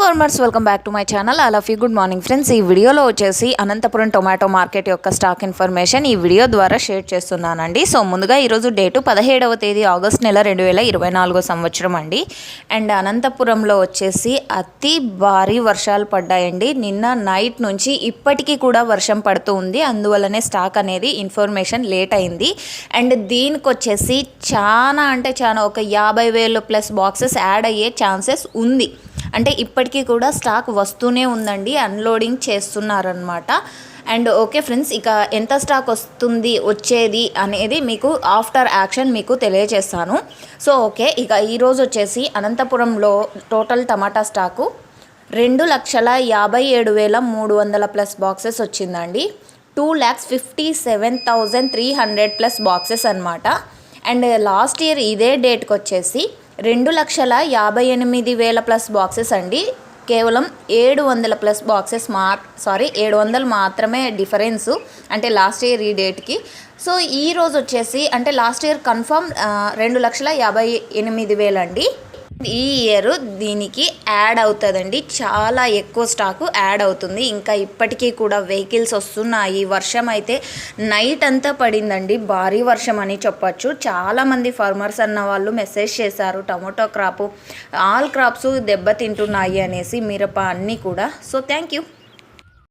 Farmers welcome back to my channel. అలా ఫీ good morning friends. ఈ వీడియోలో వచ్చేసి అనంతపురం టొమాటో మార్కెట్ యొక్క స్టాక్ ఇన్ఫర్మేషన్ ఈ వీడియో ద్వారా షేర్ చేస్తున్నానండి. సో ముందుగా ఈరోజు డేటు పదిహేడవ తేదీ ఆగస్ట్ నెల రెండు వేల ఇరవై నాలుగో సంవత్సరం అండి. అండ్ అనంతపురంలో వచ్చేసి అతి భారీ వర్షాలు పడ్డాయండి. నిన్న నైట్ నుంచి ఇప్పటికీ కూడా వర్షం పడుతూ ఉంది. అందువల్లనే స్టాక్ అనేది ఇన్ఫర్మేషన్ లేట్ అయింది. అండ్ దీనికి వచ్చేసి చాలా అంటే చాలా ఒక యాభై వేలు ప్లస్ బాక్సెస్ యాడ్ అయ్యే ఛాన్సెస్ ఉంది. అంటే ఇప్పటికీ కూడా స్టాక్ వస్తూనే ఉందండి అన్లోడింగ్ చేస్తున్నారనమాట అండ్ ఓకే ఫ్రెండ్స్ ఇక ఎంత స్టాక్ వస్తుంది వచ్చేది అనేది మీకు ఆఫ్టర్ యాక్షన్ మీకు తెలియజేస్తాను. సో ఓకే ఇక ఈరోజు వచ్చేసి అనంతపురంలో టోటల్ టమాటా స్టాకు రెండు లక్షల యాభై ఏడు వేల మూడు వందల ప్లస్ బాక్సెస్ వచ్చిందండి. Two lakhs fifty seven thousand three hundred plus boxes అనమాట అండ్ లాస్ట్ ఇయర్ ఇదే డేట్కి వచ్చేసి రెండు లక్షల యాభై ఎనిమిది వేల ప్లస్ బాక్సెస్ అండి. కేవలం ఏడు వందల ప్లస్ బాక్సెస్ మా సారీ ఏడు వందలు మాత్రమే డిఫరెన్సు అంటే లాస్ట్ ఇయర్ ఈ డేట్కి. సో ఈ రోజు వచ్చేసి అంటే లాస్ట్ ఇయర్ కన్ఫర్మ్ రెండు లక్షల యాభై ఎనిమిది వేలండి. ఈ ఇయర్ దీనికి యాడ్ అవుతుందండి. చాలా ఎక్కువ స్టాకు యాడ్ అవుతుంది. ఇంకా ఇప్పటికీ కూడా వెహికల్స్ వస్తున్నాయి. వర్షం అయితే నైట్ అంతా పడిందండి. భారీ వర్షం అని చెప్పొచ్చు. చాలామంది ఫార్మర్స్ అన్న వాళ్ళు మెసేజ్ చేశారు. టమోటో క్రాప్ ఆల్ క్రాప్స్ దెబ్బతింటున్నాయి అనేసి మిరప అన్నీ కూడా. So thank you